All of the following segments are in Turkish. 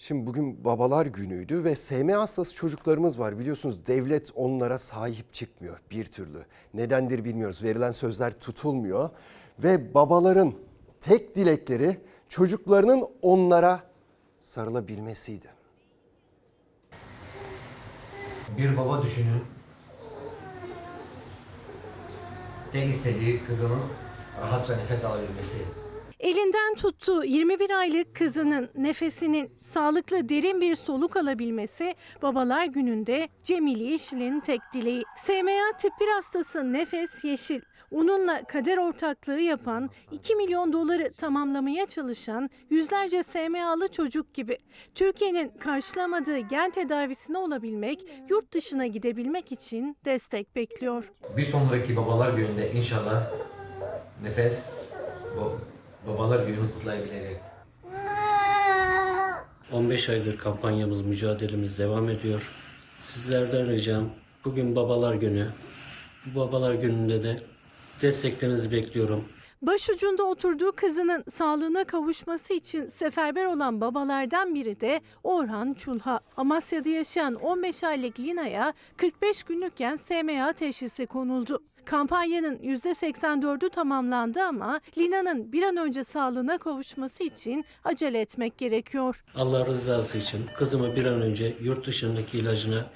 Şimdi bugün babalar günüydü ve SMA hastası çocuklarımız var. Biliyorsunuz devlet onlara sahip çıkmıyor bir türlü. Nedendir bilmiyoruz. Verilen sözler tutulmuyor ve babaların tek dilekleri çocuklarının onlara sarılabilmesiydi. Bir baba düşünün. Tek istediği kızının rahatça nefes alabilmesi. Elinden tuttuğu 21 aylık kızının nefesinin sağlıklı derin bir soluk alabilmesi babalar gününde Cemil Yeşil'in tek dileği. SMA tip 1 hastası Nefes Yeşil. Onunla kader ortaklığı yapan 2 milyon doları tamamlamaya çalışan yüzlerce SMA'lı çocuk gibi Türkiye'nin karşılamadığı gen tedavisine olabilmek, yurt dışına gidebilmek için destek bekliyor. Bir sonraki babalar gününde inşallah nefes bu babalar gününü kutlayabilecek. 15 aydır kampanyamız, mücadelemiz devam ediyor. Sizlerden ricam bugün babalar günü. Bu babalar gününde de desteklerinizi bekliyorum. Başucunda oturduğu kızının sağlığına kavuşması için seferber olan babalardan biri de Orhan Çulha. Amasya'da yaşayan 15 aylık Lina'ya 45 günlükken SMA teşhisi konuldu. Kampanyanın %84'ü tamamlandı ama Lina'nın bir an önce sağlığına kavuşması için acele etmek gerekiyor. Allah rızası için kızımı bir an önce yurt dışındaki ilacına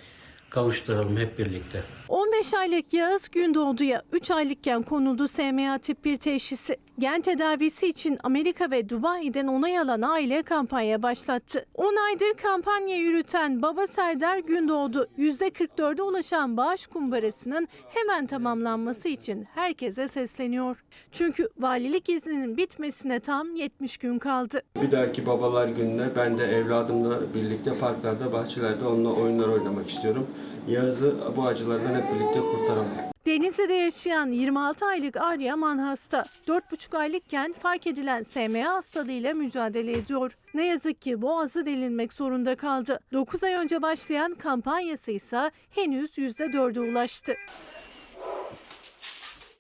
kavuşturalım hep birlikte. 15 aylık Yağız Gündoğdu'ya 3 aylıkken konuldu SMA tip 1 teşhisi. Gen tedavisi için Amerika ve Dubai'den onay alan aile kampanya başlattı. 10 aydır kampanya yürüten Baba Serdar Gündoğdu %44'e ulaşan bağış kumbarasının hemen tamamlanması için herkese sesleniyor. Çünkü valilik izninin bitmesine tam 70 gün kaldı. Bir dahaki babalar gününe ben de evladımla birlikte parklarda, bahçelerde onunla oyunlar oynamak istiyorum. Yağız'ı bu acılardan hep birlikte kurtaralım. Denizli'de yaşayan 26 aylık Aryaman hasta. 4,5 aylıkken fark edilen SMA hastalığıyla mücadele ediyor. Ne yazık ki boğazı delinmek zorunda kaldı. 9 ay önce başlayan kampanyası ise henüz %4'e ulaştı.